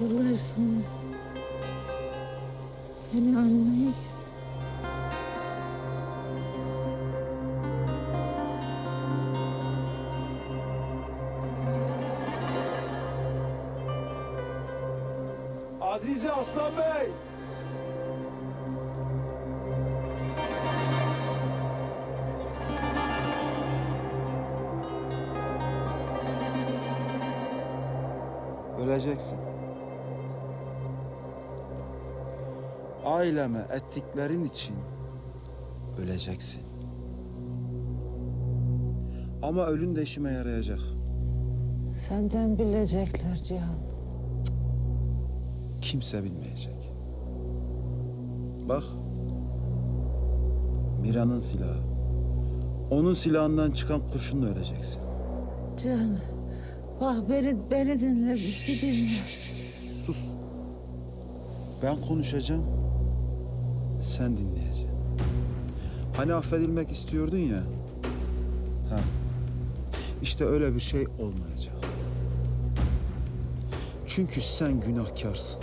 Yıllar sonra beni almaya. Azize Aslan Bey. Öleceksin. Aileme ettiklerin için öleceksin. Ama ölün de işime yarayacak. Senden bilecekler Cihan. Kimse bilmeyecek. Bak. Mira'nın silahı. Onun silahından çıkan kurşunla öleceksin. Cihan bak beni, beni dinle bir dinle. Sus. Ben konuşacağım. Sen dinleyeceksin. Hani affedilmek istiyordun ya. Ha. İşte öyle bir şey olmayacak. Çünkü sen günahkarsın.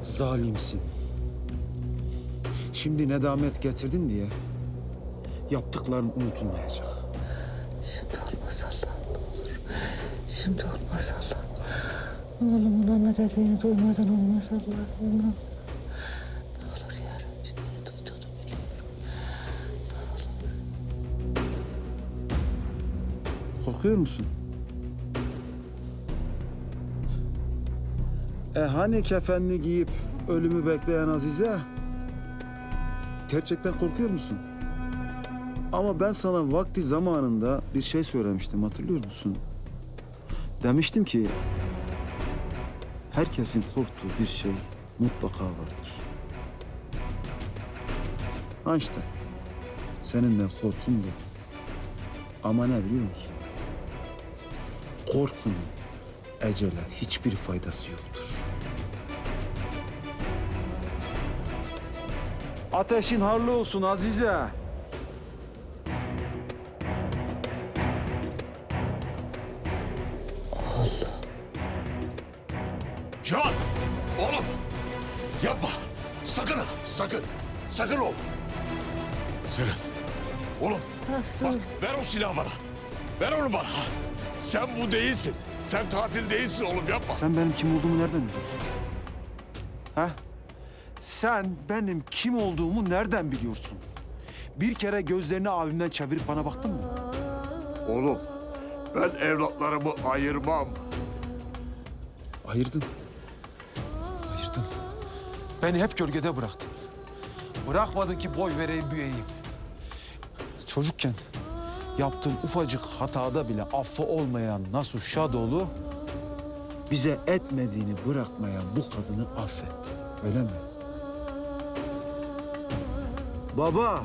Zalimsin. Şimdi nedamet getirdin diye yaptıkların unutulmayacak. Şimdi olmaz Allah'ım ne olur. Şimdi olmaz Allah'ım. Oğlumun ne dediğini duymadan olmaz Allah'ım. Ne Korkuyor musun? E hani kefenli giyip ölümü bekleyen Azize? Gerçekten korkuyor musun? Ama ben sana vakti zamanında bir şey söylemiştim hatırlıyor musun? Demiştim ki herkesin korktuğu bir şey mutlaka vardır. Ha işte senin de korkun bu. Ama ne biliyor musun? Korkunun ecele hiçbir faydası yoktur. Ateşin harlı olsun Azize. Cihan! Oğlum! Yapma! Sakın ha! Sakın! Sakın oğlum! Sakın! Oğlum Nasıl? bak ver o silahı bana. Ver onu bana. Sen bu değilsin. Sen katil değilsin oğlum yapma. Sen benim kim olduğumu nereden biliyorsun? Ha? Sen benim kim olduğumu nereden biliyorsun? Bir kere gözlerini abimden çevirip bana baktın mı? Oğlum ben evlatlarımı ayırmam. Ayırdın. Ayırdın. Beni hep gölgede bıraktın. Bırakmadın ki boy vereyim, büyüyeyim. Çocukken yaptığım ufacık hatada bile affı olmayan Nasuh Şadoğlu... ...bize etmediğini bırakmayan bu kadını affetti. Öyle mi? Baba!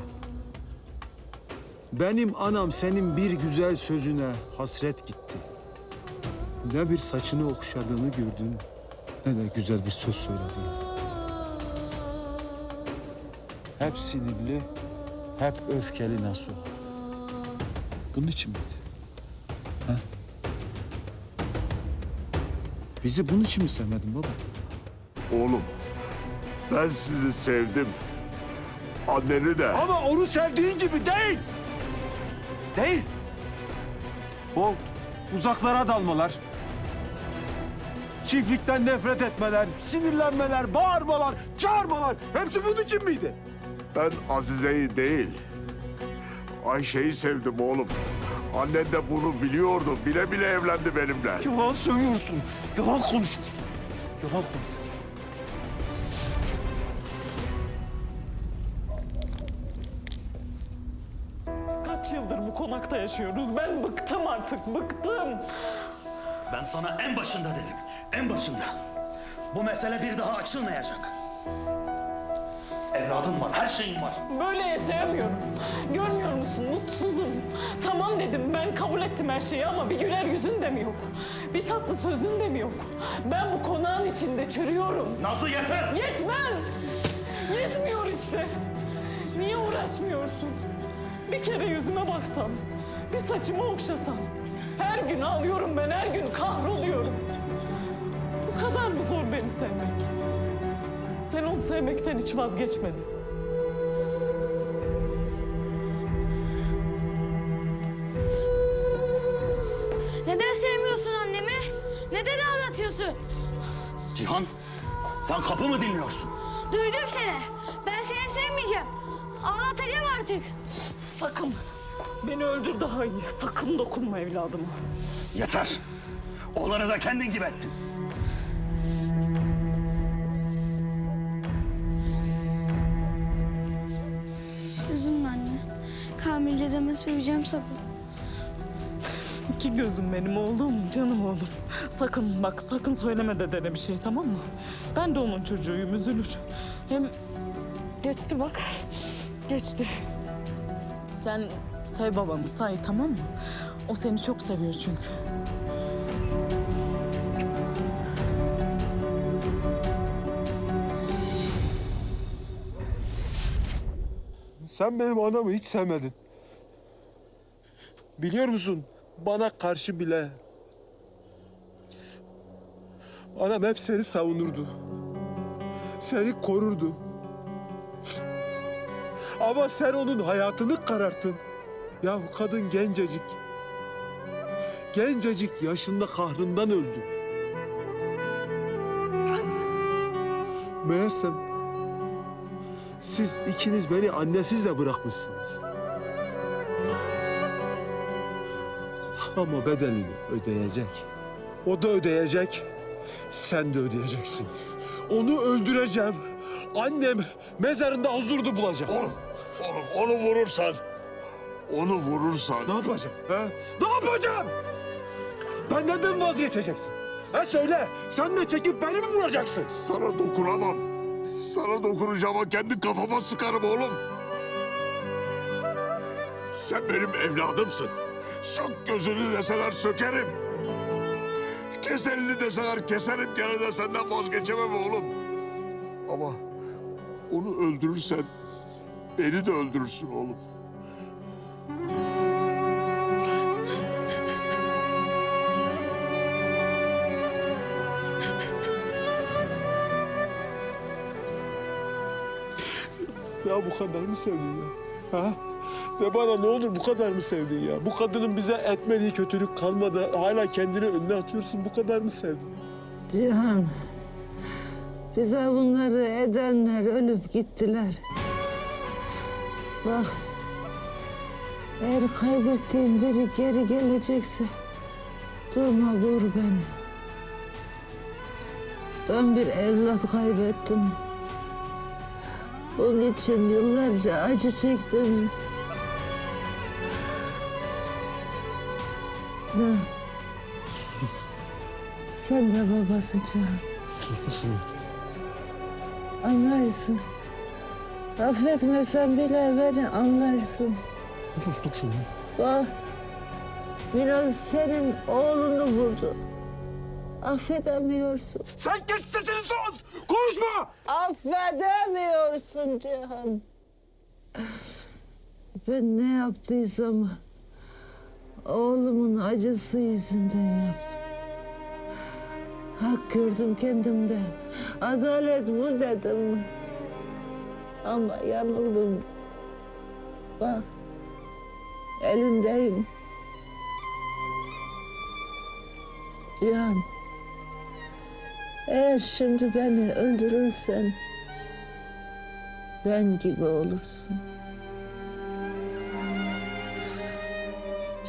Benim anam senin bir güzel sözüne hasret gitti. Ne bir saçını okşadığını gördün, ne de güzel bir söz söylediğini. Hep sinirli, hep öfkeli Nasuh. Bunun için miydi? Ha? Bizi bunun için mi sevmedin baba? Oğlum ben sizi sevdim. Anneni de. Ama onu sevdiğin gibi değil. Değil. O uzaklara dalmalar. Çiftlikten nefret etmeler, sinirlenmeler, bağırmalar, çağırmalar. Hepsi bunun için miydi? Ben Azize'yi değil. Ayşe'yi sevdim oğlum. Annen de bunu biliyordu. Bile bile evlendi benimle. Yalan söylüyorsun. Yalan konuşuyorsun. Yalan konuşuyorsun. Kaç yıldır bu konakta yaşıyoruz. Ben bıktım artık, bıktım. Ben sana en başında dedim. En başında. Bu mesele bir daha açılmayacak. Evladın var, her şeyin var. Böyle yaşayamıyorum. Görmüyor musun? Mutsuzum. Tamam dedim, ben kabul ettim her şeyi ama bir güler yüzün de mi yok? Bir tatlı sözün de mi yok? Ben bu konağın içinde çürüyorum. Nazlı yeter! Yetmez! Yetmiyor işte. Niye uğraşmıyorsun? Bir kere yüzüme baksan, bir saçımı okşasan. Her gün ağlıyorum ben, her gün kahroluyorum. Bu kadar seni sevmek. Sen onu sevmekten hiç vazgeçmedin. Neden sevmiyorsun annemi? Neden ağlatıyorsun? Cihan, sen kapı mı dinliyorsun? Duydum seni. Ben seni sevmeyeceğim. Ağlatacağım artık. Sakın. Beni öldür daha iyi. Sakın dokunma evladıma. Yeter. Oğlanı da kendin gibi ettin. Söyleyeceğim sabah. İki gözüm benim oğlum, canım oğlum. Sakın bak sakın söyleme dedene bir şey tamam mı? Ben de onun çocuğuyum üzülür. Hem geçti bak. Geçti. Sen sev babanı say tamam mı? O seni çok seviyor çünkü. Sen benim anamı hiç sevmedin. Biliyor musun? Bana karşı bile. Anam hep seni savunurdu. Seni korurdu. Ama sen onun hayatını kararttın. Ya kadın gencecik. Gencecik yaşında kahrından öldü. Meğersem siz ikiniz beni annesiz de bırakmışsınız. Ama bedelini ödeyecek. O da ödeyecek. Sen de ödeyeceksin. Onu öldüreceğim. Annem mezarında huzurdu bulacak. Oğlum, oğlum onu vurursan, onu vurursan Ne yapacağım? Ha? Ne yapacağım? Benden mi vazgeçeceksin? Ha söyle. Sen de çekip beni mi vuracaksın? sana dokunamam. Sana dokunacağım ama kendi kafama sıkarım oğlum. Sen benim evladımsın. Sök gözünü deseler sökerim. Kes elini deseler keserim gene de senden vazgeçemem oğlum. Ama onu öldürürsen beni de öldürürsün oğlum. Ya bu kadar mı sevdin ya? Ha? Ve bana ne olur bu kadar mı sevdin ya? Bu kadının bize etmediği kötülük kalmadı. Hala kendini önüne atıyorsun. Bu kadar mı sevdin? Cihan, bize bunları edenler ölüp gittiler. Bak, eğer kaybettiğim biri geri gelecekse durma vur beni. Ben bir evlat kaybettim. Onun için yıllarca acı çektim. Da, sen de babasın Cihan. Anlarsın. Affetmesen bile beni anlarsın. Sustuk şunu. Bak, biraz senin oğlunu vurdu. Affedemiyorsun. Sen kes sesini sus! Konuşma! Affedemiyorsun Cihan. Ben ne yaptıysam oğlumun acısı yüzünden yaptım. Hak gördüm kendimde. Adalet bu dedim. Ama yanıldım. Bak, elindeyim. Cihan, eğer şimdi beni öldürürsen ben gibi olursun.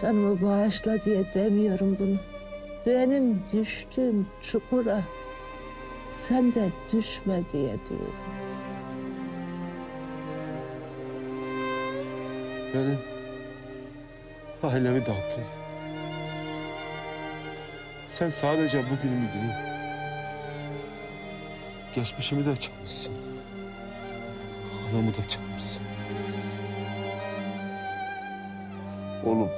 Canımı bağışla diye demiyorum bunu. Benim düştüğüm çukura sen de düşme diye diyorum. Benim ailemi dağıttın. Sen sadece bugünümü değil, geçmişimi de çalmışsın. Anamı da çalmışsın. Oğlum,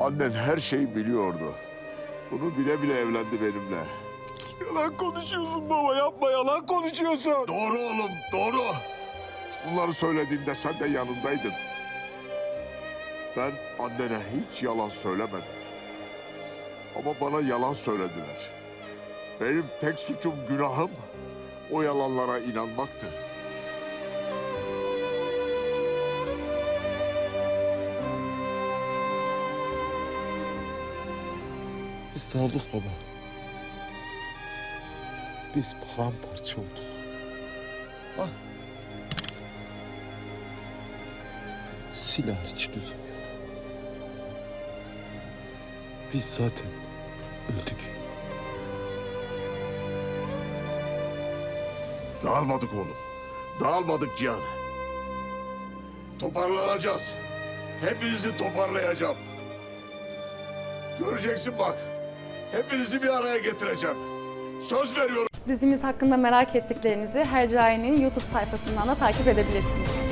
annen her şeyi biliyordu. Bunu bile bile evlendi benimle. Yalan konuşuyorsun baba, yapma yalan konuşuyorsun. Doğru oğlum, doğru. Bunları söylediğimde sen de yanındaydın. Ben annene hiç yalan söylemedim. Ama bana yalan söylediler. Benim tek suçum, günahım o yalanlara inanmaktı. Biz dağıldık baba. Biz paramparça olduk. Ah. Silah hiç yok. Biz zaten öldük. Dağılmadık oğlum. Dağılmadık Cihan. Toparlanacağız. Hepinizi toparlayacağım. Göreceksin bak. Hepinizi bir araya getireceğim. Söz veriyorum. Dizimiz hakkında merak ettiklerinizi Hercai'nin YouTube sayfasından da takip edebilirsiniz.